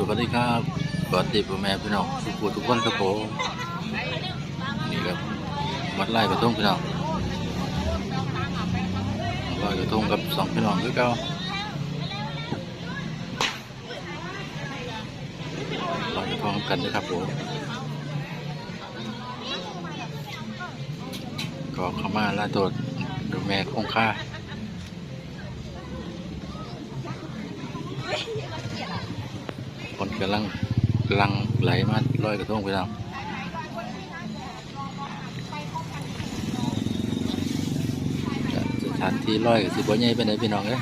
สวัสดีครับสวัสดีพ่อแม่พี่น้องทุกผู้ทุกคนครับผมนี่ครับวัดไร่กระทงพี่น้องลอยกระทงกับสองพี่น้องคือเก่าลอยกระทงกันนะครับผมก็เข้ามาลาโดดดูแม่คงค่า กำลังกำลังไหลมาลอยกระทงไปแล้วสถานที่ลอยกับสิบวันใหญ่ไปไหนพี่น้องเอ้ย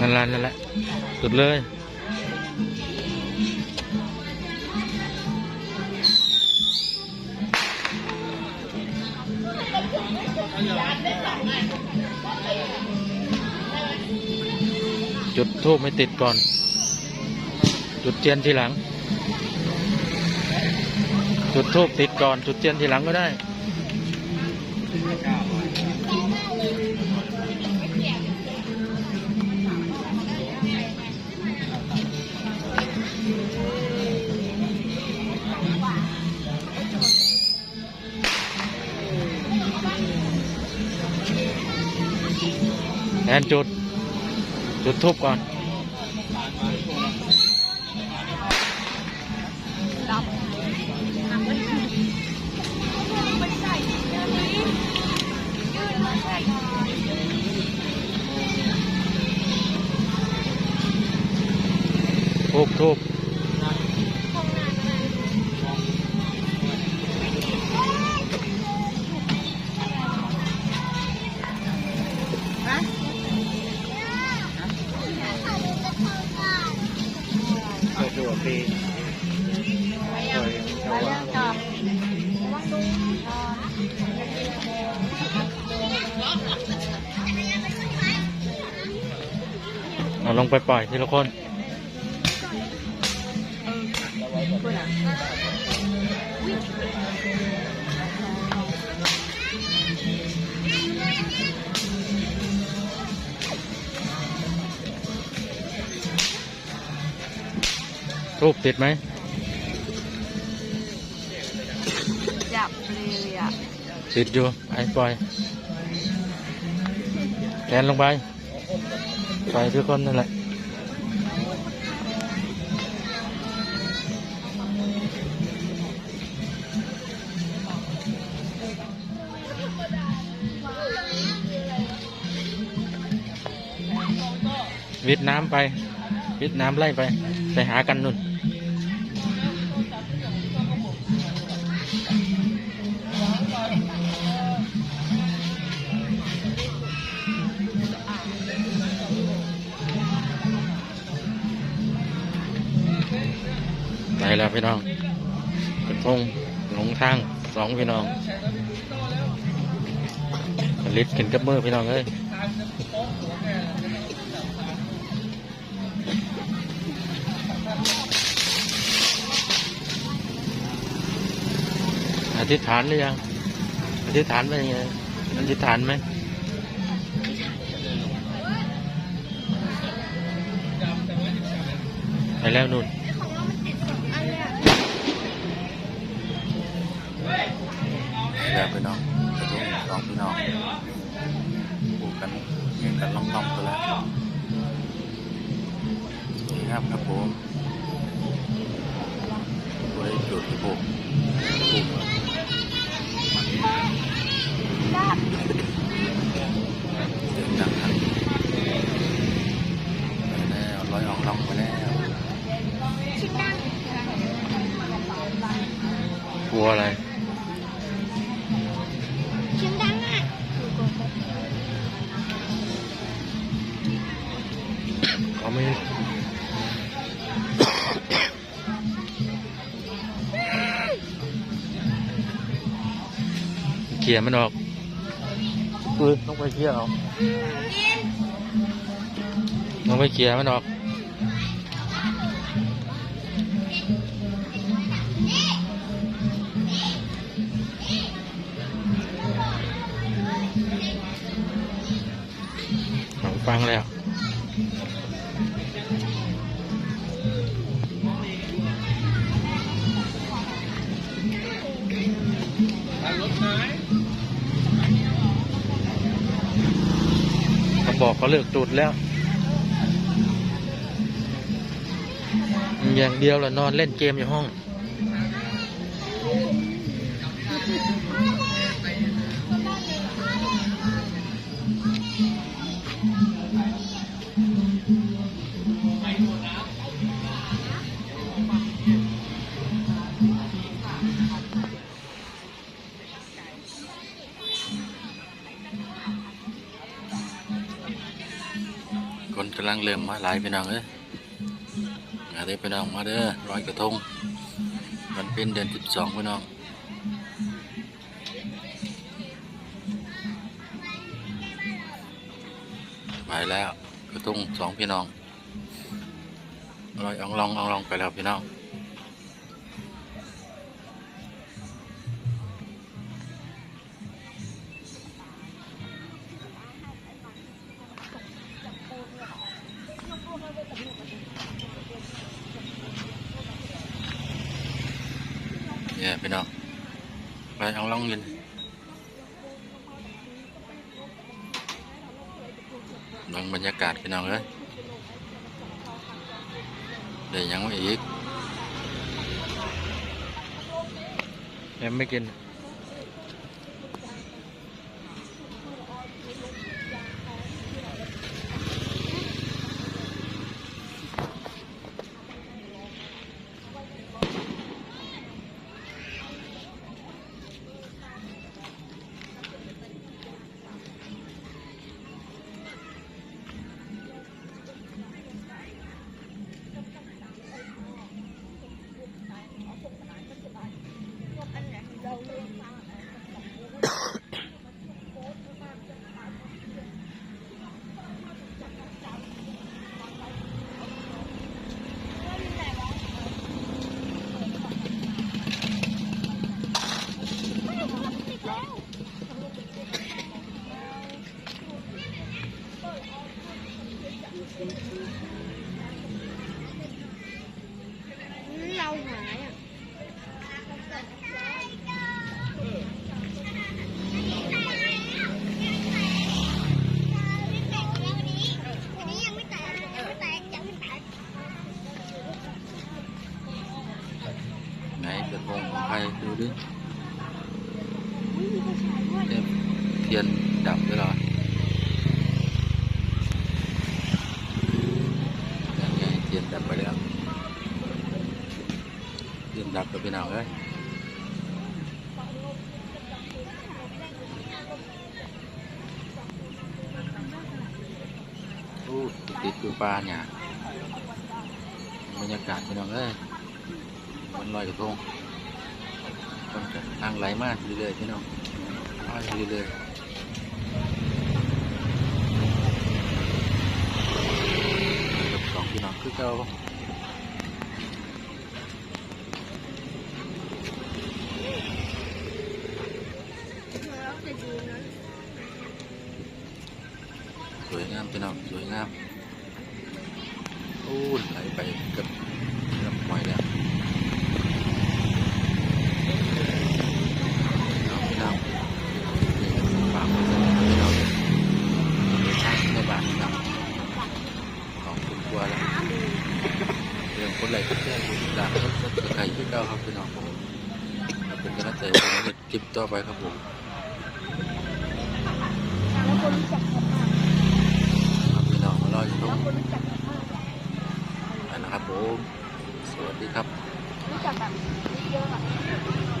นั่นละนั่นแหละสุดเลย จุดทูบไม่ติดก่อน จุดเทียนทีหลัง จุดทูบติดก่อน จุดเทียนทีหลังก็ได้แอนจุด จุดทูบก่ อนทูบทูบเอาลงไปปล่อยทีละคน ทูบติดไหมจับเลยอะติดอยู่ไอ้ปล่อยแกนลงไปปล่อยทุกคนนั่นแหละวิดน้ำไปวิดน้ำไล่ไปไปหากันนุ่น ไปแล้วพี่น้องกระทงหลงทางสองพี่น้องผลิตขึ้นกับมือพี่น้องเอ้ยอธิษฐานหรือยัง อธิษฐานไปยังไงอธิษฐานไหมไปแล้วนุ่น แล้วพี่น้องกระทง ไม่ไเขี่ยมันออกปืนต้องไปเขี่ยเอาต้องไปเขี่ยมันออกฟังแล้ว บอกเขาเลิกจุดแล้ว อย่างเดียวแหละนอนเล่นเกมอยู่ห้อง คนกำลังเริ่มมาหลายพี่น้องเอ้ยมาเด้อพี่น้องมาเด้อร้อยกระทงมันเป็นเดือนสิบสองพี่น้องไปแล้วกระทงสองพี่น้องร้อยอองลองอองลองไปแล้วพี่น้อง เนี่ยพี่น้องไปลองลองยินเบิ่งบรรยากาศพี่น้องเลยเดี๋ยวยังไม่อีกยังไม่กิน ไหนกระทงของใครดูดิ อุ้ยมีกระชายด้วย เอ๊ะเทียนดับด้วยเหรอยังไงเทียนดับไปแล้วเทียนดับกับพี่น้องเอ้ยโอ้ติดอยู่ปลาเนี่ยบรรยากาศพี่น้องเอ้ยวันลอยกระทง คนก็ทางไหลมากเรื่อยๆพี่น้องลอยเรื่อยๆกับสองพี่น้องคือเก่าเราสวยงามพี่น้องสวยงามโอ้ยไหลไปกับลำห้วยแล้วเอาพี่น้องนี่ก็ฝากไว้สำหรับพี่น้องในช่างในบ้านพี่น้องของคุณกลัวแล้วเรื่องคนไหลก็แค่คุณด่างก็จะใครที่เก้าครับพี่น้องผมเป็นกำลังใจผมในคลิปต่อไปครับผมแล้วคนรู้จักกันมากครับพี่น้องรออยู่ตรแล้วงคนรู้จักกันมากนั้นนะครับผม สวัสดีครับ รู้จักแบบเยอะอะ